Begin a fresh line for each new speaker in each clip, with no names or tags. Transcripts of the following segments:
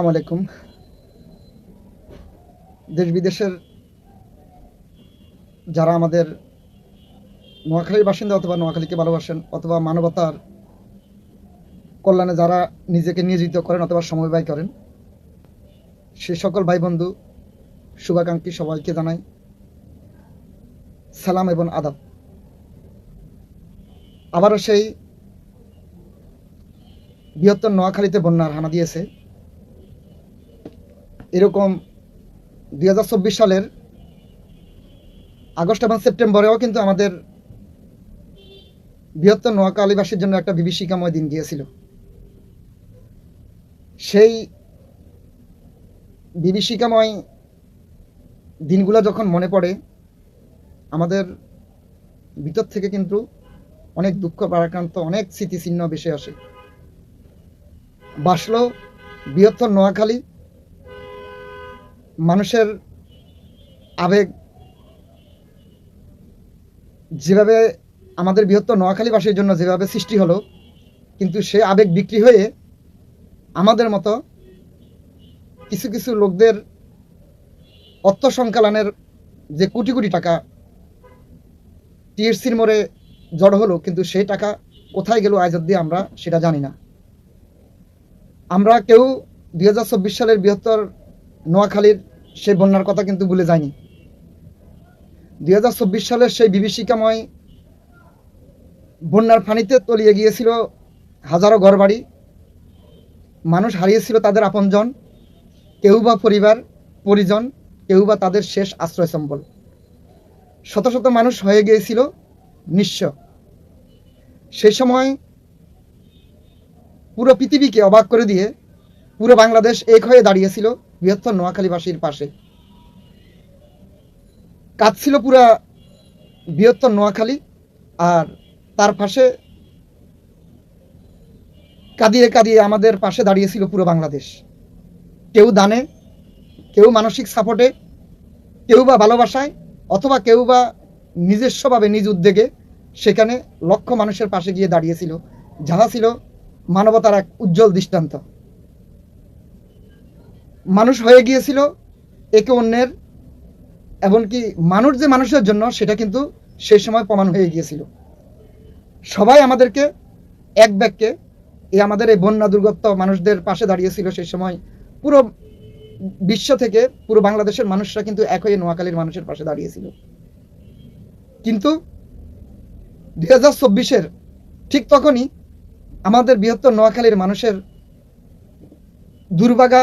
আলাইকুম। দেশ বিদেশের যারা আমাদের নোয়াখালীর বাসিন্দা অথবা নোয়াখালীকে ভালোবাসেন অথবা মানবতার কল্যাণে যারা নিজেকে নিয়োজিত করেন অথবা সময় ব্যয় করেন, সে সকল ভাই বন্ধু শুভাকাঙ্ক্ষী সবাইকে জানাই সালাম এবং আদাব। আবারও সেই বৃহত্তর নোয়াখালীতে বন্যার হানা দিয়েছে। এরকম দুই হাজার চব্বিশ সালের আগস্ট এবং সেপ্টেম্বরেও কিন্তু আমাদের বৃহত্তর নোয়াখালীবাসীর জন্য একটা বিভীষিকাময় দিন গিয়েছিল। সেই বিভীষিকাময় দিনগুলো যখন মনে পড়ে, আমাদের ভিতর থেকে কিন্তু অনেক দুঃখ, পারাক্রান্ত, অনেক স্মৃতিচিহ্ন বেশি আসে। বাসলো বৃহত্তর নোয়াখালী মানুষের আবেগ যেভাবে আমাদের বৃহত্তর নোয়াখালীবাসীর জন্য যেভাবে সৃষ্টি হলো, কিন্তু সে আবেগ বিক্রি হয়ে আমাদের মতো কিছু কিছু লোকদের অর্থ সংকলনের যে কোটি কোটি টাকা টিএসসির মোড়ে জড়ো হলো, কিন্তু সেই টাকা কোথায় গেল আজ অব্দি আমরা সেটা জানি না। আমরা কেউ দুই হাজার চব্বিশ সালের বৃহত্তর নোয়াখালীর সেই বন্যার কথা কিন্তু ভুলে যায়নি দুই চব্বিশ সালের সেই বিভীষিকাময় বন্যার পানিতে তলিয়ে গিয়েছিল হাজারো ঘরবাড়ি। মানুষ হারিয়েছিল তাদের আপনজন, কেউ বা পরিবার, পরিজন, কেউ বা তাদের শেষ আশ্রয় সম্বল। শত শত মানুষ হয়ে গিয়েছিল নিঃস্ব। সেই সময় পুরো পৃথিবীকে অবাক করে দিয়ে পুরো বাংলাদেশ এক হয়ে দাঁড়িয়েছিল। বৃহত্তর নোয়াখালীবাসীর পাশে। কাঁদছিল পুরা বৃহত্তর নোয়াখালী আর তার পাশে কাঁদিয়ে কাঁদিয়ে আমাদের পাশে দাঁড়িয়েছিল পুরো বাংলাদেশ। কেউ দানে, কেউ মানসিক সাপোর্টে, কেউ বা ভালোবাসায় অথবা কেউ বা নিজস্বভাবে নিজ উদ্যোগে সেখানে লক্ষ মানুষের পাশে গিয়ে দাঁড়িয়েছিল। যাহা ছিল মানবতার এক উজ্জ্বল দৃষ্টান্ত। মানুষ হয়ে গিয়েছিল একে অন্যের, এমনকি মানুষ যে মানুষের জন্য, সেটা কিন্তু সেই সময় প্রমাণ হয়ে গিয়েছিল। সবাই আমাদেরকে এক ব্যাগকে, এই আমাদের এই বন্যা দুর্গত মানুষদের পাশে দাঁড়িয়েছিল সেই সময়। পুরো বিশ্ব থেকে পুরো বাংলাদেশের মানুষরা কিন্তু এক হয়ে নোয়াখালীর মানুষের পাশে দাঁড়িয়েছিল। কিন্তু দুই হাজার চব্বিশের ঠিক তখনই আমাদের বৃহত্তর নোয়াখালীর মানুষের দুর্ভাগা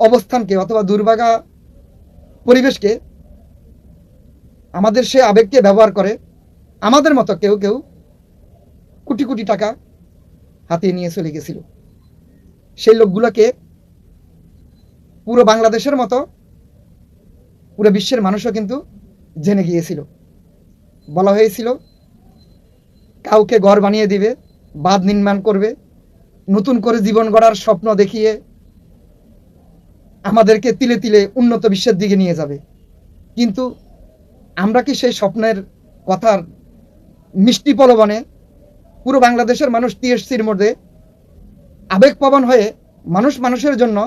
অবস্থানকে অথবা দুর্ভাগা পরিবেশকে আমাদের সে আবেগকে ব্যবহার করে, আমাদের মতো কেউ কেউ কোটি কোটি টাকা হাতিয়ে নিয়ে চলে গেছিল। সেই লোকগুলোকে পুরো বাংলাদেশের মতো, পুরো বিশ্বের মানুষও কিন্তু জেনে গিয়েছিল। বলা হয়েছিল, কাউকে ঘর বানিয়ে দিবে, বাঁধ নির্মাণ করবে, নতুন করে জীবন গড়ার স্বপ্ন দেখিয়ে আমাদেরকে তিলে তিলে উন্নত বিশ্বের দিকে নিয়ে যাবে। কিন্তু আমরা কি সেই স্বপ্নের কথার মিষ্টি পলবনে পুরো বাংলাদেশের মানুষ টিএসসির মধ্যে আবেগপ্রবণ হয়ে মানুষ মানুষের জন্য,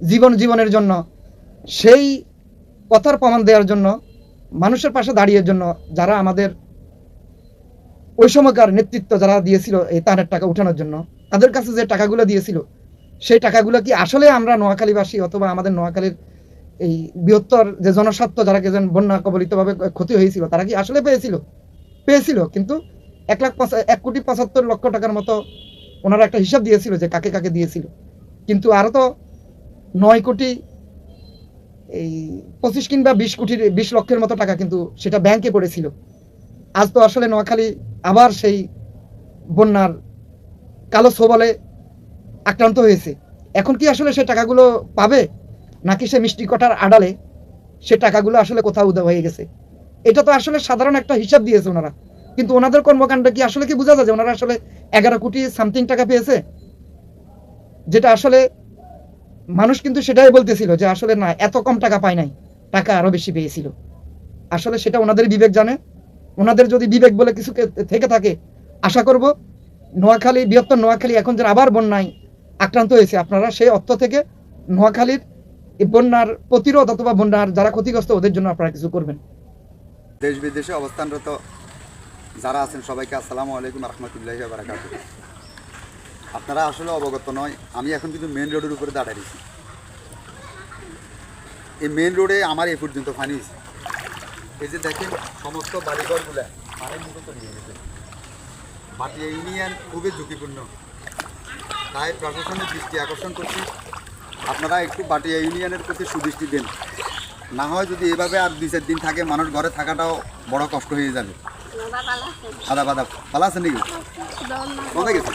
জীবন জীবনের জন্য, সেই কথার প্রমাণ দেওয়ার জন্য, মানুষের পাশে দাঁড়িয়ে জন্য যারা আমাদের ওই সময়কার নেতৃত্ব যারা দিয়েছিল এই তারের টাকা উঠানোর জন্য, তাদের কাছে যে টাকাগুলো দিয়েছিল সেই টাকাগুলো কি আসলে আমরা নোয়াখালীবাসী অথবা আমাদের নোয়াখালীর এই বৃহত্তর যে জনস্বার্থ যারা যেন বন্যা কবলিতভাবে ক্ষতি হয়েছিল, তারা কি আসলে পেয়েছিল? পেয়েছিল, কিন্তু এক লাখ এক কোটি পঁচাত্তর লক্ষ টাকার মতো ওনারা একটা হিসাব দিয়েছিল যে কাকে কাকে দিয়েছিল। কিন্তু আরও তো নয় কোটি, এই পঁচিশ কিংবা বিশ কোটির, বিশ লক্ষের মতো টাকা কিন্তু সেটা ব্যাংকে পড়েছিল। আজ তো আসলে নোয়াখালী আবার সেই বন্যার কালো সোবলে আক্রান্ত হয়েছে। এখন কি আসলে সে টাকাগুলো পাবে? নাকি সে মিষ্টি কটার আড়ালে সে টাকাগুলো আসলে কোথাও উদয় হয়ে গেছে? এটা তো আসলে সাধারণ একটা হিসাব দিয়েছে ওনারা। কিন্তু ওনাদের কর্মকাণ্ড কি আসলে কি বোঝা যায় যে ওনারা আসলে এগারো কোটি সামথিং টাকা পেয়েছে? যেটা আসলে মানুষ কিন্তু সেটাই বলতেছিল যে আসলে না, এত কম টাকা পায় নাই। টাকা আরও বেশি পেয়েছিল। আসলে সেটা ওনাদের বিবেক জানে। ওনাদের যদি বিবেক বলে কিছু থেকে থাকে, আশা করব, নোয়াখালী, বৃহত্তর নোয়াখালী এখন যেন আবার বন্যায় আক্রান্ত হয়েছে। আপনারা সেই অর্থ থেকে নোয়াখালীর বন্যার প্রতিরোধ অথবা বন্যার যারা ক্ষতিগ্রস্ত, ওদের জন্য আপনারা কিছু করবেন।
দেশ বিদেশে অবস্থানরত যারা আছেন, সবাইকে আসসালামু আলাইকুম রহমতুল্লাহি বারাকাত আপনারা আসলে অবগত নয়, আমি এখন কিন্তু মেন রোডের উপরে দাঁড়িয়ে রয়েছি। এই মেন রোডে আমার এই পর্যন্ত পানি। এই যে দেখেন, সমস্ত বাড়িঘরগুলো বাটিয়া ইউনিয়ন খুবই ঝুঁকিপূর্ণ। তাই প্রশাসনের দৃষ্টি আকর্ষণ করছি। আপনারা একটু বাটিয়া ইউনিয়নের প্রতি সুদৃষ্টি দেন। না হয় যদি এভাবে আর দুই চার দিন থাকে, মানুষ ঘরে থাকাটাও বড় কষ্ট হয়ে যাবে। আদা বাদা, ভালো আছে নাকি? কোথায় গেছে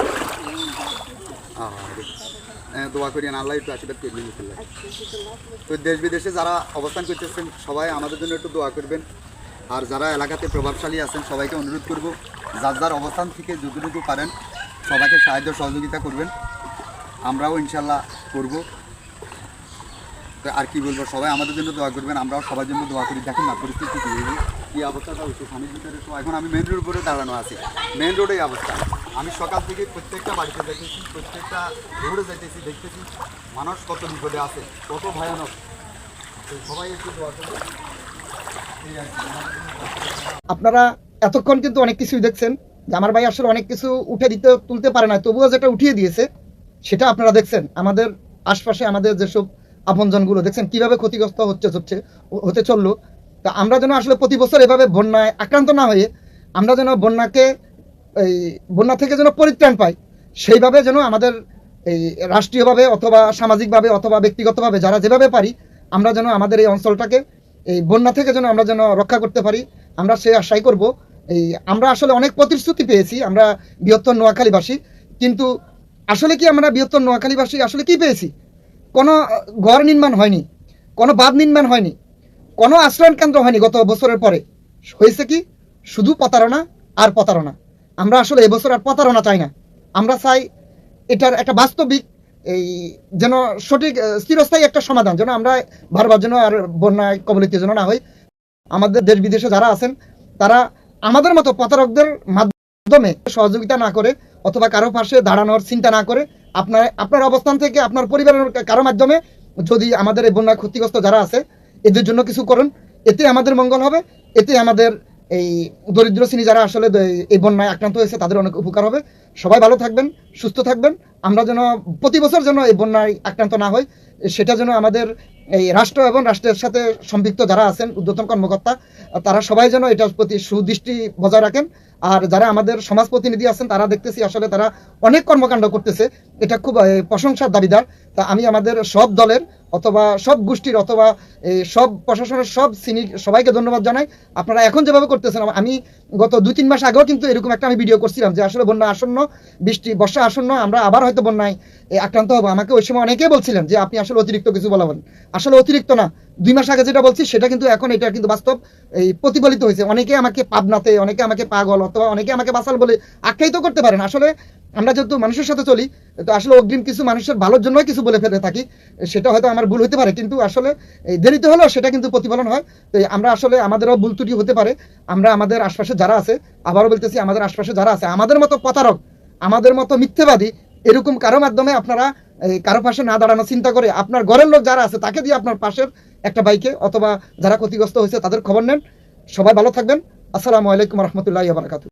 দোয়া করি আল্লাহ একটু আশীর্বাদ করবেন তো দেশ বিদেশে যারা অবস্থান করতেছেন, সবাই আমাদের জন্য একটু দোয়া করবেন। আর যারা এলাকাতে প্রভাবশালী আছেন, সবাইকে অনুরোধ করব, যার যার অবস্থান থেকে যতটুকু পারেন, সবাইকে সাহায্য সহযোগিতা করবেন। আমরাও ইনশাল্লাহ করব। তো আর কি বলব, সবাই আমাদের জন্য দোয়া করবেন, আমরাও সবার জন্য দোয়া করি। দেখেন না, পরিস্থিতি কি হয়েছে, কি অবস্থাটা হচ্ছে পানির ভিতরে তো এখন আমি মেন রোড উপরে দাঁড়ানো আছি। মেন রোডেই অবস্থা। আমি সকাল থেকে প্রত্যেকটা বাড়িতে যাইতেছি প্রত্যেকটা রোডে যাইতেছি, দেখতেছি, মানুষ কত বিপদে আছে, কত ভয়ানক। সবাই একটু দোয়া করবে।
আপনারা এতক্ষণ কিন্তু অনেক কিছুই দেখছেন, যে আমার ভাই আসলে অনেক কিছু উঠে দিতে, তুলতে পারে না তবুও যেটা উঠিয়ে দিয়েছে সেটা আপনারা দেখছেন। আমাদের আশপাশে আমাদের যেসব আপনজনগুলো, দেখছেন কীভাবে ক্ষতিগ্রস্ত হচ্ছে হচ্ছে, হতে চলল। তা আমরা যেন আসলে প্রতি বছর এভাবে বন্যায় আক্রান্ত না হয়ে আমরা যেন বন্যাকে, এই বন্যা থেকে যেন পরিত্রাণ পাই, সেইভাবে যেন আমাদের এই রাষ্ট্রীয়ভাবে অথবা সামাজিকভাবে অথবা ব্যক্তিগতভাবে যারা যেভাবে পারি, আমরা যেন আমাদের এই অঞ্চলটাকে, এই বন্যা থেকে যেন আমরা যেন রক্ষা করতে পারি, আমরা সে আশাই করব। এই আমরা আসলে অনেক প্রতিশ্রুতি পেয়েছি, আমরা বৃহত্তর নোয়াখালীবাসী। কিন্তু আসলে কি আমরা বৃহত্তর নোয়াখালীবাসী? আসলে কি পেয়েছি? কোনো ঘর নির্মাণ হয়নি, কোনো বাঁধ নির্মাণ হয়নি, কোনো আশ্রয়ণ কেন্দ্র হয়নি গত বছরের পরে। হয়েছে কি? শুধু প্রতারণা আর প্রতারণা। আমরা আসলে এবছর আর প্রতারণা চাই না। আমরা চাই এটার একটা বাস্তবিক, এই, যেন সঠিক স্থিরস্থায়ী একটা সমাধান, যেন আমরা বারবার যেন আর বন্যায় কবলিত যেন না হই। আমাদের দেশ বিদেশে যারা আছেন, তারা আমাদের মতো প্রতারকদের মাধ্যমে সহযোগিতা না করে অথবা কারও পাশে দাঁড়ানোর চিন্তা না করে আপনার আপনার অবস্থান থেকে আপনার পরিবারের কারও মাধ্যমে যদি আমাদের এই বন্যা ক্ষতিগ্রস্ত যারা আছে, এদের জন্য কিছু করুন। এতে আমাদের মঙ্গল হবে, এতে আমাদের এই দরিদ্র শ্রেণি যারা আসলে এই বন্যায় আক্রান্ত হয়েছে, তাদের অনেক উপকার হবে। সবাই ভালো থাকবেন, সুস্থ থাকবেন। আমরা যেন প্রতি বছর যেন এই বন্যায় আক্রান্ত না হই, সেটা যেন আমাদের এই রাষ্ট্র এবং রাষ্ট্রের সাথে সম্পৃক্ত যারা আছেন উদ্যতন কর্মকর্তা, তারা সবাই যেন এটার প্রতি সুদৃষ্টি বজায় রাখেন। আর যারা আমাদের সমাজ প্রতিনিধি আছেন, তারা দেখতেছি আসলে তারা অনেক কর্মকাণ্ড করতেছে। এটা খুব প্রশংসার দাবিদার। তা আমি আমাদের সব দলের অথবা সব গোষ্ঠীর অথবা সব প্রশাসনের সব শ্রেণির সবাইকে ধন্যবাদ জানাই। আপনারা এখন যেভাবে করতেছেন, আমি গত দুই তিন মাস আগেও কিন্তু এরকম একটা আমি ভিডিও করছিলাম যে আসলে বন্যা আসন্ন, বৃষ্টি, বর্ষা আসন্ন, আমরা আবার হয়তো বন্যায় আক্রান্ত হব। আমাকে ওই সময় অনেকেই বলছিলেন যে আপনি আসলে অতিরিক্ত কিছু বলা বলেন। আসলে অতিরিক্ত না। দুই মাস আগে যেটা বলছি, সেটা কিন্তু এখন এটা কিন্তু বাস্তব, এই প্রতিফলিত হয়েছে। অনেকে আমাকে পাবনাতে, অনেকে আমাকে পাগল অথবা অনেকে আমাকে বাসাল বলে আখ্যায়িত করতে পারেন। আসলে আমরা যেহেতু মানুষের সাথে চলি, তো আসলে অগ্রিম কিছু মানুষের ভালোর জন্য কিছু বলে ফেলে থাকি। সেটা হয়তো আমার ভুল হতে পারে, কিন্তু আসলে দেরিতে হলেও সেটা কিন্তু প্রতিফলন হয়। তো আমরা আসলে আমাদেরও ভুল ত্রুটি হতে পারে। আমরা আমাদের আশপাশে যারা আছে, আবারও বলতেছি আমাদের আশপাশে যারা আছে, আমাদের মতো প্রতারক, আমাদের মতো মিথ্যেবাদী, এরকম কারও মাধ্যমে আপনারা কারও পাশে না দাঁড়ানো চিন্তা করে আপনার ঘরের লোক যারা আছে, তাকে দিয়ে আপনার পাশের একটা বাইকে অথবা যারা ক্ষতিগ্রস্ত হয়েছে, তাদের খবর নেন। সবাই ভালো থাকবেন। আসসালামু আলাইকুম রহমতুল্লাহ বারকাতু